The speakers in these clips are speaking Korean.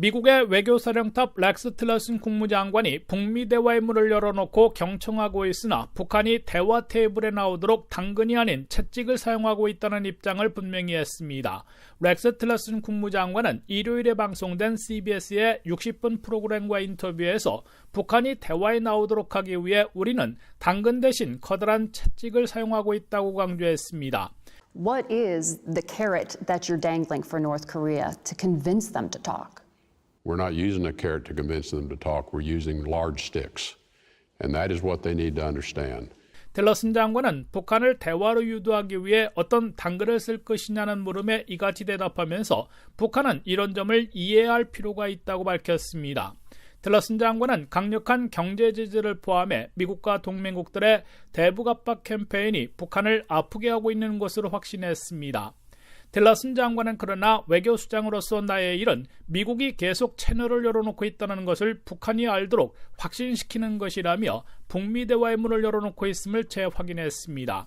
미국의 외교사령탑 렉스 틸러슨 국무장관이 북미 대화의 문을 열어놓고 경청하고 있으나 북한이 대화 테이블에 나오도록 당근이 아닌 채찍을 사용하고 있다는 입장을 분명히 했습니다. 렉스 틸러슨 국무장관은 일요일에 방송된 CBS의 60분 프로그램과 인터뷰에서 북한이 대화에 나오도록 하기 위해 우리는 당근 대신 커다란 채찍을 사용하고 있다고 강조했습니다. What is the carrot that you're dangling for North Korea to convince them to talk? We're not using a carrot to convince them to talk. We're using large sticks. And that is what they need to understand. 틸러슨 장관은 북한을 대화로 유도하기 위해 어떤 당근을 쓸 것이냐는 물음에 이같이 대답하면서 북한은 이런 점을 이해할 필요가 있다고 밝혔습니다. 틸러슨 장관은 강력한 경제 제재를 포함해 미국과 동맹국들의 대북 압박 캠페인이 북한을 아프게 하고 있는 것으로 확신했습니다. 틸러슨 장관은 그러나 외교수장으로서 나의 일은 미국이 계속 채널을 열어놓고 있다는 것을 북한이 알도록 확신시키는 것이라며 북미 대화의 문을 열어놓고 있음을 재확인했습니다.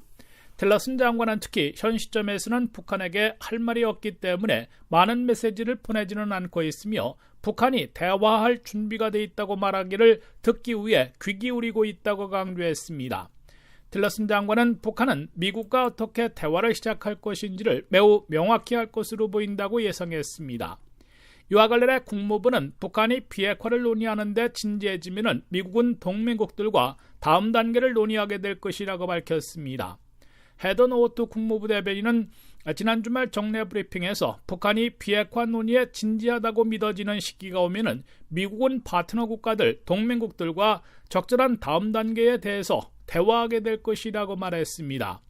틸러슨 장관은 특히 현 시점에서는 북한에게 할 말이 없기 때문에 많은 메시지를 보내지는 않고 있으며 북한이 대화할 준비가 돼 있다고 말하기를 듣기 위해 귀 기울이고 있다고 강조했습니다. 틸러슨 장관은 북한은 미국과 어떻게 대화를 시작할 것인지를 매우 명확히 할 것으로 보인다고 예상했습니다. 이와 관련해 국무부는 북한이 비핵화를 논의하는데 진지해지면 미국은 동맹국들과 다음 단계를 논의하게 될 것이라고 밝혔습니다. 헤던 오트 국무부 대변인은 지난 주말 정례 브리핑에서 북한이 비핵화 논의에 진지하다고 믿어지는 시기가 오면은 미국은 파트너 국가들, 동맹국들과 적절한 다음 단계에 대해서 대화하게 될 것이라고 말했습니다.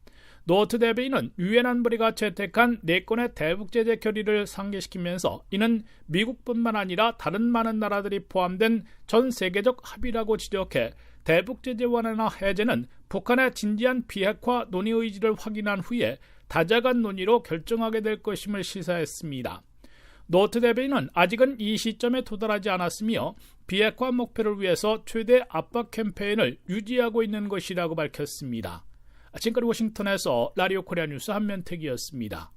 노트 대변인은 유엔 안보리가 채택한 네 건의 대북 제재 결의를 상기시키면서 이는 미국뿐만 아니라 다른 많은 나라들이 포함된 전 세계적 합의라고 지적해 대북 제재 완화나 해제는 북한의 진지한 비핵화 논의 의지를 확인한 후에 다자간 논의로 결정하게 될 것임을 시사했습니다. 노트 대변인은 아직은 이 시점에 도달하지 않았으며 비핵화 목표를 위해서 최대 압박 캠페인을 유지하고 있는 것이라고 밝혔습니다. 지금까지 워싱턴에서 라디오 코리아 뉴스 한면택이었습니다.